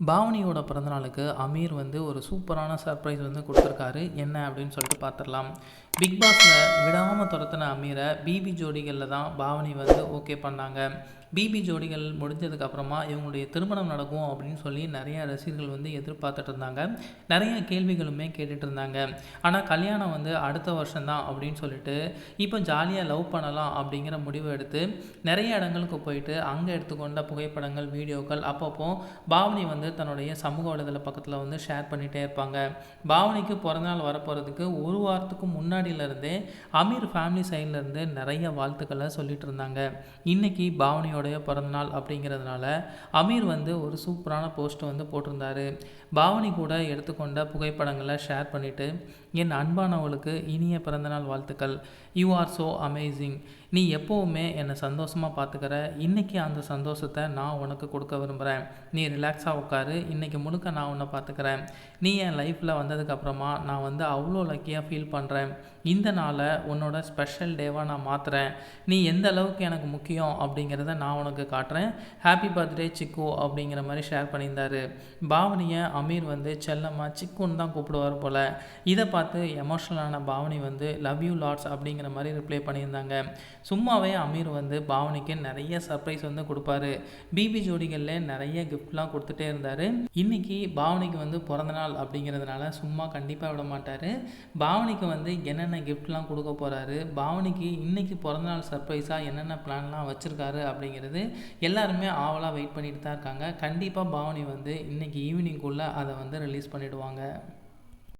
பாவனியோட பிறந்தநாளுக்கு அமீர் வந்து ஒரு சூப்பரான சர்ப்ரைஸ் வந்து கொடுத்துருக்காரு. என்ன அப்படின்னு சொல்லிட்டு பார்த்துடலாம். பிக் பாஸில் விடாமல் துரத்தின அமீரை பிபி ஜோடிகளில் தான் பாவனி வந்து ஓகே பண்ணாங்க. பிபி ஜோடிகள் முடிஞ்சதுக்கப்புறமா இவங்களுடைய திருமணம் நடக்கும் அப்படின்னு சொல்லி நிறைய ரசிகர்கள் வந்து எதிர்பார்த்துட்டு இருந்தாங்க. நிறைய கேள்விகளுமே கேட்டுட்டு இருந்தாங்க. ஆனால் கல்யாணம் வந்து அடுத்த வருஷம்தான் அப்படின்னு சொல்லிட்டு இப்போ ஜாலியாக லவ் பண்ணலாம் அப்படிங்கிற முடிவு எடுத்து நிறைய இடங்களுக்கு போயிட்டு அங்கே எடுத்துக்கொண்ட புகைப்படங்கள் வீடியோக்கள் அப்பப்போ பாவனி வந்து தன்னுடைய சமூக வலைதள பக்கத்தில் வந்து ஷேர் பண்ணிகிட்டே இருப்பாங்க. பாவனிக்கு பிறந்தநாள் வரப்போகிறதுக்கு ஒரு வாரத்துக்கு முன்னாடியிலேருந்தே அமீர் ஃபேமிலி சைட்லேருந்து நிறைய வாழ்த்துக்களை சொல்லிட்டு இருந்தாங்க. இன்னைக்கு பாவனியோடைய பிறந்தநாள் அப்படிங்கிறதுனால அமீர் வந்து ஒரு சூப்பரான போஸ்ட் வந்து போட்டிருந்தாரு. பாவனி கூட எடுத்துக்கொண்ட புகைப்படங்களை ஷேர் பண்ணிவிட்டு என் அன்பானவளுக்கு இனிய பிறந்தநாள் வாழ்த்துக்கள். யூ ஆர் ஸோ அமேசிங் நீ எப்போவுமே என்னை சந்தோஷமாக பார்த்துக்கிற இன்றைக்கி அந்த சந்தோஷத்தை நான் உனக்கு கொடுக்க விரும்புகிறேன் நீ ரிலாக்ஸாக உட்காரு. இன்றைக்கி முழுக்க நான் உன்னை பார்த்துக்கிறேன் நீ என் லைஃப்பில் வந்ததுக்கப்புறமா நான் வந்து அவ்வளோ லக்கியாக ஃபீல் பண்ணுறேன் இந்த நாளை உன்னோட ஸ்பெஷல் டேவாக நான் மாற்றுறேன் நீ எந்த அளவுக்கு எனக்கு முக்கியம் அப்படிங்கிறத நான் உனக்கு காட்டுறேன். ஹாப்பி பர்த்டே சிக்கு அப்படிங்கிற மாதிரி ஷேர் பண்ணியிருந்தார். பாவனியை அமீர் வந்து செல்லம்மா சிக்குன்னு தான் கூப்பிடுவார் போல். இதை பார்த்து எமோஷனலான பாவனி வந்து லவ் யூ லாட்ஸ் அப்படிங்கிற மாதிரி ரிப்ளை பண்ணியிருந்தாங்க. சும்மாவே அமீர் வந்து பாவனிக்கு நிறைய சர்ப்ரைஸ் வந்து கொடுப்பாரு. பிபி ஜோடிகளில் நிறைய கிஃப்ட்லாம் கொடுத்துட்டே இருந்தார். இன்னைக்கு பாவனிக்கு வந்து பிறந்த நாள் அப்படிங்கிறதுனால சும்மா கண்டிப்பாக விட மாட்டார். பாவனிக்கு வந்து என்னென்ன கிஃப்ட்லாம் கொடுக்க போகிறாரு பாவனிக்கு இன்னைக்கு பிறந்தநாள் சர்ப்ரைஸாக என்னென்ன பிளான்லாம் வச்சுருக்காரு அப்படிங்கிறது எல்லாருமே ஆவலாக வெயிட் பண்ணிட்டு தான் இருக்காங்க. கண்டிப்பாக பாவனி வந்து இன்னைக்கு ஈவினிங்குள்ளே அதை வந்து ரிலீஸ் பண்ணிவிடுவாங்க